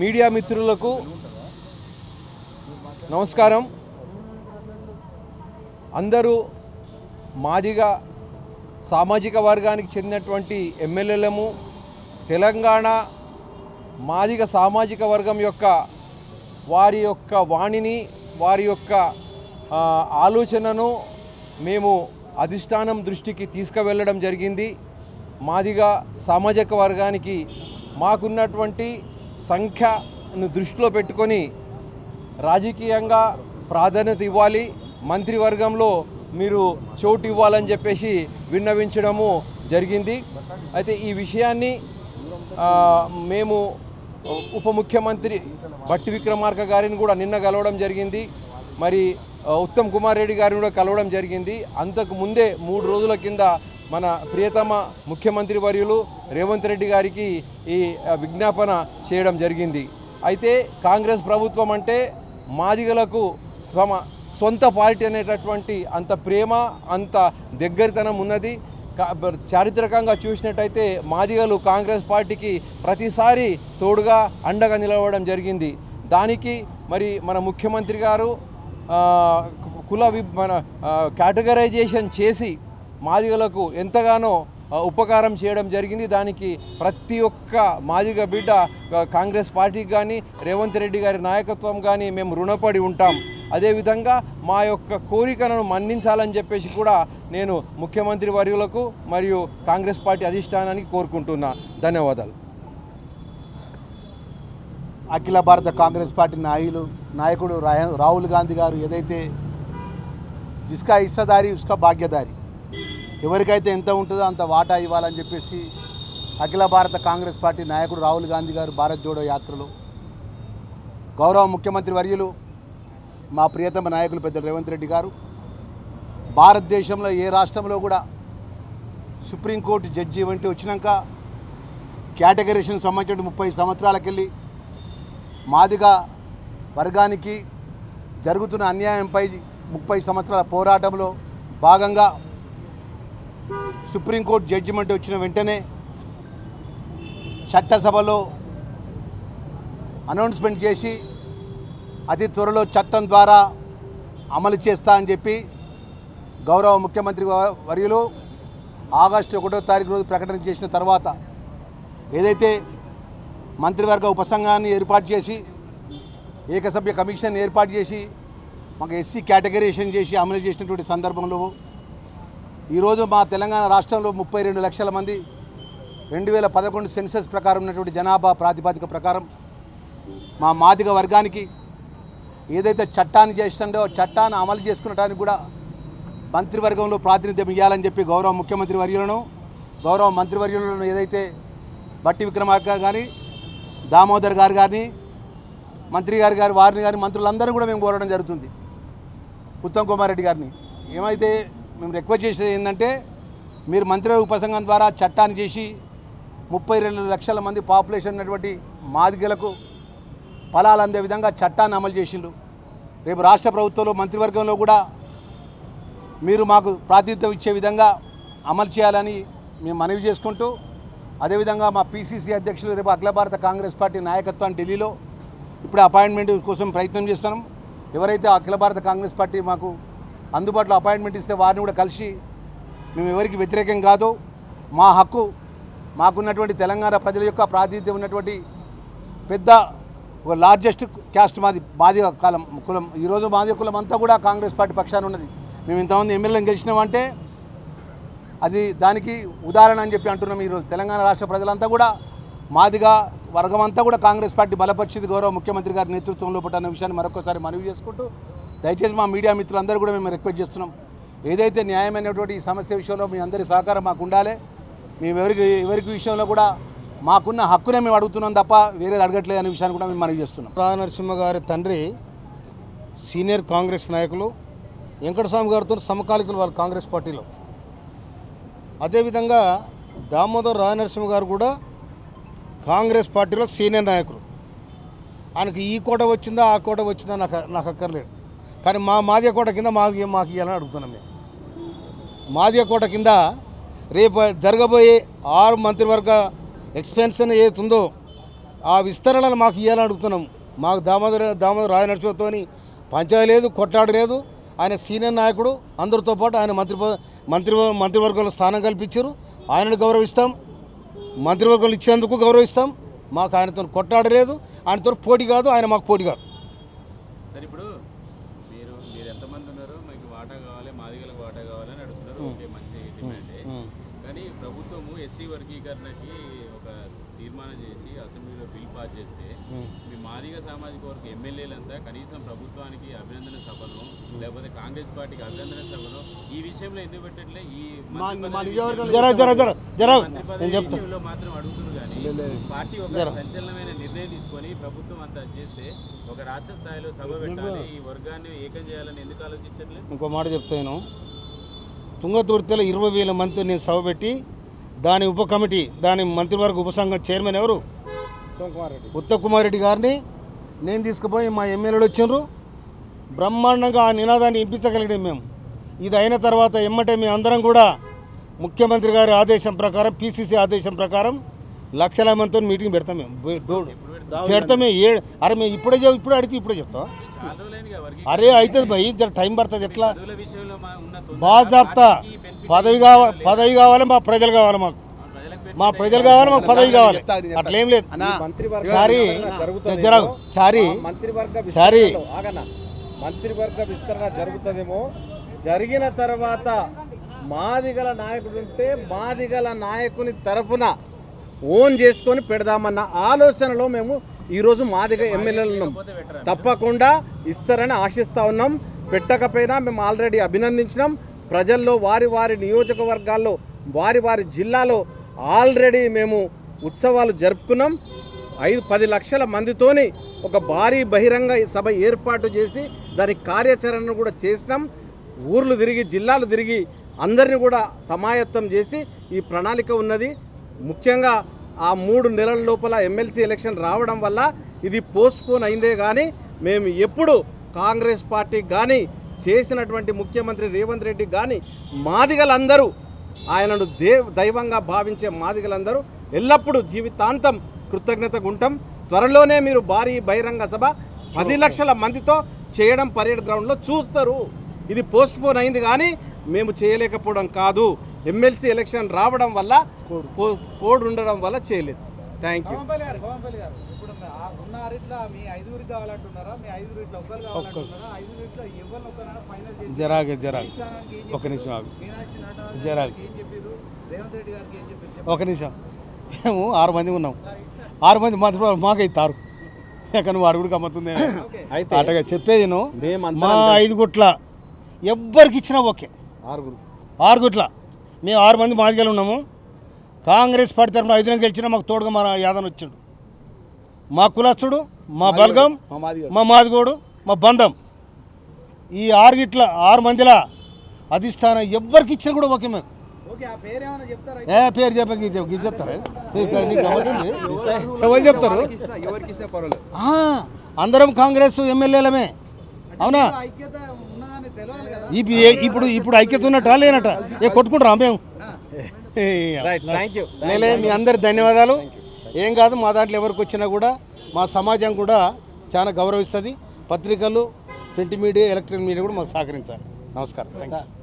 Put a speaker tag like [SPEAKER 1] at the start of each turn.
[SPEAKER 1] Media మిత్రులకు నమస్కారం. అందరూ మాదిగా సామాజిక వర్గానికి చెందినటువంటి ఎమ్మెల్యేలము తెలంగాణ మాదిగ సామాజిక వర్గం యొక్క వారి యొక్క వాణిని వారి యొక్క ఆలోచనను మేము అధిష్టానం దృష్టికి తీసుకువెళ్ళడం జరిగింది. మాదిగా సామాజిక వర్గానికి మాకున్నటువంటి సంఖ్యను దృష్టిలో పెట్టుకొని రాజకీయంగా ప్రాధాన్యత ఇవ్వాలి. మంత్రివర్గంలో మీరు చోటు ఇవ్వాలని చెప్పేసి విన్నవించడము జరిగింది. అయితే ఈ విషయాన్ని మేము ఉప ముఖ్యమంత్రి భట్టి విక్రమార్క గారిని కూడా నిన్న కలవడం జరిగింది. మరి ఉత్తమ్ కుమార్ రెడ్డి గారిని కూడా కలవడం జరిగింది. అంతకు ముందే మూడు రోజుల కింద మన ప్రియతమ ముఖ్యమంత్రి వర్యులు రేవంత్ రెడ్డి గారికి ఈ విజ్ఞాపన చేయడం జరిగింది. అయితే కాంగ్రెస్ ప్రభుత్వం అంటే మాదిగలకు తమ సొంత పార్టీ అనేటటువంటి అంత ప్రేమ అంత దగ్గరితనం ఉన్నది. చారిత్రకంగా చూసినట్టయితే మాదిగలు కాంగ్రెస్ పార్టీకి ప్రతిసారి తోడుగా అండగా నిలవడం జరిగింది. దానికి మరి మన ముఖ్యమంత్రి గారు కుల మన కేటగరైజేషన్ చేసి మాదిగలకు ఎంతగానో ఉపకారం చేయడం జరిగింది. దానికి ప్రతి ఒక్క మాదిగ బిడ్డ కాంగ్రెస్ పార్టీకి కానీ రేవంత్ రెడ్డి గారి నాయకత్వం కానీ మేము రుణపడి ఉంటాం. అదేవిధంగా మా యొక్క కోరికలను మన్నించాలని చెప్పేసి కూడా నేను ముఖ్యమంత్రి వర్యులకు మరియు కాంగ్రెస్ పార్టీ అధిష్టానానికి కోరుకుంటున్నా. ధన్యవాదాలు.
[SPEAKER 2] అఖిల భారత కాంగ్రెస్ పార్టీ నాయులు నాయకుడు రాయ- రాహుల్ గాంధీ గారు ఏదైతే జిస్కా హిస్సాదారి ఉస్కా భాగ్యదారి ఎవరికైతే ఎంత ఉంటుందో అంత వాటా ఇవ్వాలని చెప్పేసి అఖిల భారత కాంగ్రెస్ పార్టీ నాయకుడు రాహుల్ గాంధీ గారు భారత్ జోడో యాత్రలో. గౌరవ ముఖ్యమంత్రి వర్యులు మా ప్రియతమ నాయకులు పెద్ద రేవంత్ రెడ్డి గారు భారతదేశంలో ఏ రాష్ట్రంలో కూడా సుప్రీంకోర్టు జడ్జి వంటి వచ్చినాక కేటగరీషన్ సంబంధించిన ముప్పై సంవత్సరాలకెళ్ళి మాదిగా వర్గానికి జరుగుతున్న అన్యాయంపై ముప్పై సంవత్సరాల పోరాటంలో భాగంగా సుప్రీంకోర్టు జడ్జిమెంట్ వచ్చిన వెంటనే చట్టసభలో అనౌన్స్మెంట్ చేసి అతి త్వరలో చట్టం ద్వారా అమలు చేస్తా అని చెప్పి గౌరవ ముఖ్యమంత్రి వర్యులు ఆగస్టు ఒకటో తారీఖు రోజు ప్రకటన చేసిన తర్వాత ఏదైతే మంత్రివర్గ ఉపసంఘాన్ని ఏర్పాటు చేసి ఏకసభ్య కమిషన్ ఏర్పాటు చేసి మాకు ఎస్సీ కేటగరైజేషన్ చేసి అమలు చేసినటువంటి సందర్భంలో ఈరోజు మా తెలంగాణ రాష్ట్రంలో ముప్పై రెండు లక్షల మంది రెండు వేల పదకొండు సెన్సస్ ప్రకారం ఉన్నటువంటి జనాభా ప్రాతిపదిక ప్రకారం మా మాదిగ వర్గానికి ఏదైతే చట్టాన్ని చేస్తుండో చట్టాన్ని అమలు చేసుకునడానికి కూడా మంత్రివర్గంలో ప్రాతినిధ్యం ఇవ్వాలని చెప్పి గౌరవ ముఖ్యమంత్రి వర్యులను గౌరవ మంత్రివర్యులను ఏదైతే బట్టి విక్రమార్క గారు కానీ దామోదర్ గారు కానీ మంత్రి గారు గారు వారిని కానీ మంత్రులందరూ కూడా మేము కోరడం జరుగుతుంది. ఉత్తమ్ కుమార్ రెడ్డి గారిని. ఏమైతే మేము రిక్వెస్ట్ చేసేది ఏంటంటే మీరు మంత్రి ఉపసంఘం ద్వారా చట్టాన్ని చేసి ముప్పై రెండు లక్షల మంది పాపులేషన్ ఉన్నటువంటి మాదిగలకు ఫలాలు అందే విధంగా చట్టాన్ని అమలు చేసిండు రేపు రాష్ట్ర ప్రభుత్వంలో మంత్రివర్గంలో కూడా మీరు మాకు ప్రాతినిధ్యం ఇచ్చే విధంగా అమలు చేయాలని మేము మనవి చేసుకుంటూ అదేవిధంగా మా పీసీసీ అధ్యక్షులు రేపు అఖిల భారత కాంగ్రెస్ పార్టీ నాయకత్వాన్ని ఢిల్లీలో ఇప్పుడు అపాయింట్మెంట్ కోసం ప్రయత్నం చేస్తున్నాం. ఎవరైతే అఖిల భారత కాంగ్రెస్ పార్టీ మాకు అందుబాటులో అపాయింట్మెంట్ ఇస్తే వారిని కూడా కలిసి మేము ఎవరికి వ్యతిరేకం కాదు. మా హక్కు మాకున్నటువంటి తెలంగాణ ప్రజల యొక్క ప్రాతినిధ్యం ఉన్నటువంటి పెద్ద ఒక లార్జెస్ట్ క్యాస్ట్ మాది మాది కాలం కులం ఈరోజు మాది కులం అంతా కూడా కాంగ్రెస్ పార్టీ పక్షాన ఉన్నది. మేము ఇంతమంది ఎమ్మెల్యేలను గెలిచినామంటే అది దానికి ఉదాహరణ అని చెప్పి అంటున్నాం ఈరోజు తెలంగాణ రాష్ట్ర ప్రజలంతా కూడా మాదిగా వర్గం అంతా కూడా కాంగ్రెస్ పార్టీ బలపరిచింది గౌరవ ముఖ్యమంత్రి గారి నేతృత్వంలో పట్టిన విషయాన్ని మరొకసారి మనవి చేసుకుంటూ దయచేసి మా మీడియా మిత్రులందరూ కూడా మేము రిక్వెస్ట్ చేస్తున్నాం. ఏదైతే న్యాయమైనటువంటి ఈ సమస్య విషయంలో మీ అందరి సహకారం మాకు ఉండాలి మేము ఎవరికి ఎవరికి విషయంలో కూడా మాకున్న హక్కునే మేము అడుగుతున్నాం తప్ప వేరేది అడగట్లేదు అనే విషయాన్ని కూడా మేము మనవి చేస్తున్నాం.
[SPEAKER 3] రా నరసింహ గారి తండ్రి సీనియర్ కాంగ్రెస్ నాయకులు వెంకటస్వామి గారితో సమకాలికులు వాళ్ళు కాంగ్రెస్ పార్టీలో. అదేవిధంగా దామోదర్ రా నరసింహ గారు కూడా కాంగ్రెస్ పార్టీలో సీనియర్ నాయకులు. ఆయనకి ఈ కోట వచ్చిందా ఆ కోట వచ్చిందా నాకు నాకు అక్కర్లేదు. కానీ మా మాదిగ కోట కింద మాకు మాకు ఇవ్వాలని అడుగుతున్నాం మేము. మాదిగ కోట కింద రేపు జరగబోయే ఆరు మంత్రివర్గ ఎక్స్పెన్షన్ ఏది ఉందో ఆ విస్తరణలు మాకు ఇవ్వాలని అడుగుతున్నాం. మాకు దామోదర దామోదర రాజనరసింహతోని పంచాయతీ లేదు కొట్లాడ లేదు. ఆయన సీనియర్ నాయకుడు అందరితో పాటు ఆయన మంత్రి మంత్రి మంత్రివర్గంలో స్థానం కల్పించారు. ఆయనను గౌరవిస్తాం. మంత్రివర్గంలో ఇచ్చేందుకు గౌరవిస్తాం. మాకు ఆయనతో కొట్లాడలేదు ఆయనతో పోటీ కాదు ఆయన మాకు పోటీ కాదు.
[SPEAKER 4] సరే ఇప్పుడు మీరు మీరు ఎంతమంది ఉన్నారో మీకు వాటా కావాలి మాదిగలకు వాటా కావాలని అడుగుతున్నారు ఓకే మంచి డిమాండే కానీ ప్రభుత్వము ఎస్సీ వర్గీకరణకి ఒక తీర్మానం చేసి అసెంబ్లీలో బిల్ పాస్ చేస్తే మీ మాదిగ సామాజిక వర్గ ఎమ్మెల్యేలంతా కనీసం ప్రభుత్వానికి అభినందన సభను లేకపోతే కాంగ్రెస్ పార్టీకి అభినందన సభను ఈ విషయంలో ఎందుకు పెట్టట్లే? ఈ విషయంలో- మంత్రి అడుగుతున్నారు కానీ పార్టీ ఒక సంచలనమైన నిర్ణయం తీసుకొని ప్రభుత్వం అంతా చేస్తే ఒక రాష్ట్ర స్థాయిలో సభ పెట్టాలి ఈ వర్గాన్ని ఏకం చేయాలని ఎందుకు ఆలోచించట్లేదు?
[SPEAKER 3] ఇంకో మాట చెప్తాను తుంగతుర్తిలో ఇరవై వేల మంది నేను సభ పెట్టి దాని ఉప కమిటీ దాని మంత్రివర్గ ఉపసంఘం చైర్మన్ ఎవరు? ఉత్తమ్ కుమార్ రెడ్డి గారిని నేను తీసుకుపోయి మా ఎమ్మెల్యేలు వచ్చిండ్రు. బ్రహ్మాండంగా ఆ నినాదాన్ని వినిపించగలిగాం మేము. ఇది అయిన తర్వాత ఎమ్మటే మేము అందరం కూడా ముఖ్యమంత్రి గారి ఆదేశం ప్రకారం పీసీసీ ఆదేశం ప్రకారం లక్షల మందితో మీటింగ్ పెడతాం మేము. బే- డోర్ పెడతాం మేము ఏ అరే మేము ఇప్పుడే చెప్- ఇప్పుడే అడిగితే ఇప్పుడే చెప్తాం. అరే అవుతుంది భయ్. టైం పడుతుంది. ఎట్లా?
[SPEAKER 4] పదవుల
[SPEAKER 3] పదవి కావాలి పదవి కావాలి మా ప్రజలు కావాలి మాకు. మా ప్రజలు కావాలి మాకు పదవి కావాలి. అట్లేం లేదు.
[SPEAKER 2] అన్నా
[SPEAKER 3] చారి జర చారి
[SPEAKER 5] మంత్రివర్గ విస్తరణ జరుగుతుందేమో. జరిగిన తర్వాత మాదిగల నాయకుడు ఉంటే మాదిగల నాయకుని తరపున ఓన్ చేసుకొని పెడదామన్న ఆలోచనలో మేము ఈరోజు మాదిగ ఎమ్మెల్యేలు ఉన్నాం. తప్పకుండా ఇస్తారని ఆశిస్తా ఉన్నాం. పెట్టకపోయినా మేము ఆల్రెడీ అభినందించినాం. ప్రజల్లో వారి వారి నియోజకవర్గాల్లో వారి వారి జిల్లాలో ఆల్రెడీ మేము ఉత్సవాలు జరుపుకున్నాం. ఐదు పది లక్షల మందితోని ఒక భారీ బహిరంగ సభ ఏర్పాటు చేసి దాని కార్యాచరణను కూడా చేసినాం. ఊర్లు తిరిగి జిల్లాలు తిరిగి అందరిని కూడా సమాయత్తం చేసి ఈ ప్రణాళిక ఉన్నది. ముఖ్యంగా ఆ మూడు నెలల లోపల ఎమ్మెల్సీ ఎలక్షన్ రావడం వల్ల ఇది పోస్ట్ పోన్ అయిందే కానీ మేము ఎప్పుడు కాంగ్రెస్ పార్టీ కానీ చేసినటువంటి ముఖ్యమంత్రి రేవంత్ రెడ్డి కానీ మాదిగలందరూ ఆయనను దే దైవంగా భావించే మాదిగలందరూ ఎల్లప్పుడూ జీవితాంతం కృతజ్ఞతగా ఉంటాం త్వరలోనే మీరు భారీ బహిరంగ సభ పది లక్షల మందితో చేయడం పరేడ్ గ్రౌండ్లో చూస్తారు. ఇది పోస్ట్ పోన్ అయింది కానీ మేము చేయలేకపోవడం కాదు. ఎమ్మెల్సీ ఎలక్షన్ రావడం వల్ల కో- కోడ్ ఉండడం వల్ల చేయలేదు. Thank you.
[SPEAKER 6] ఉన్న ఆరిట్లో మీ ఐదుగురికి కావాలంటున్నారా? మీ ఐదుగురిట్లో ఒక్కరు కావాలంటున్నారా? ఐదుగురిట్లో ఎవరిని ఒక్కరైనా ఫైనల్ చేసి
[SPEAKER 3] జరాగే జరాగే
[SPEAKER 6] అధిష్టానానికి ఏం
[SPEAKER 3] ఒక నిమిషం ఆగు.
[SPEAKER 6] మీనాక్షి నటరాజన్
[SPEAKER 3] జరాగే
[SPEAKER 6] గారికి ఏం చెప్పారు? రేవంత్ రెడ్డి గారికి ఏం చెప్పారు?
[SPEAKER 3] ఒక నిమిషం. మేము ఆరు మంది ఉన్నాం. ఆరు మంది మంత్రి మాకు ఇస్తారు ఇక నువ్వు అడుగుడు గమ్మతుంది
[SPEAKER 5] అయితే
[SPEAKER 3] అటగా చెప్పేది మా ఐదు గుట్ల ఎవ్వరికి ఇచ్చినా ఓకే.
[SPEAKER 5] ఆరుగురు.
[SPEAKER 3] ఆరు గుట్ల మేము ఆరు మంది మాదిగలు ఉన్నాము. కాంగ్రెస్ పార్టీ తరఫున ఐదు గెలిచినా మాకు తోడుగా మా యాదన్ వచ్చిండు. మా కులస్తుడు మా బలగం
[SPEAKER 2] మా మాదిగ
[SPEAKER 3] మా మాదిగోడు మా బంధం. ఈ ఆరు గిట్ల ఆరు మందిలా అధిష్టానం ఎవ్వరికి ఇచ్చినా కూడా ఓకే మేము
[SPEAKER 6] ఓకే ఆ పేరు ఏమైనా చెప్తారా?
[SPEAKER 3] ఏ పేరు చెప్పక ఇది చెప్తారా? ఎవరు చెప్తారు?
[SPEAKER 5] ఎవరికి
[SPEAKER 3] అందరం కాంగ్రెస్ ఎమ్మెల్యేలమే. అవునా? ఇప్పుడు ఇప్పుడు ఐక్యత ఉన్నట్ట లేనట ఏ కొట్టుకుంటారా? మేము? మీ అందరి ధన్యవాదాలు. ఏం కాదు మా దాంట్లో ఎవరికి వచ్చినా కూడా మా సమాజం కూడా చాలా గౌరవిస్తుంది. పత్రికలు ప్రింట్ మీడియా ఎలక్ట్రానిక్ మీడియా కూడా మాకు సహకరించాలి. నమస్కారం. Thank you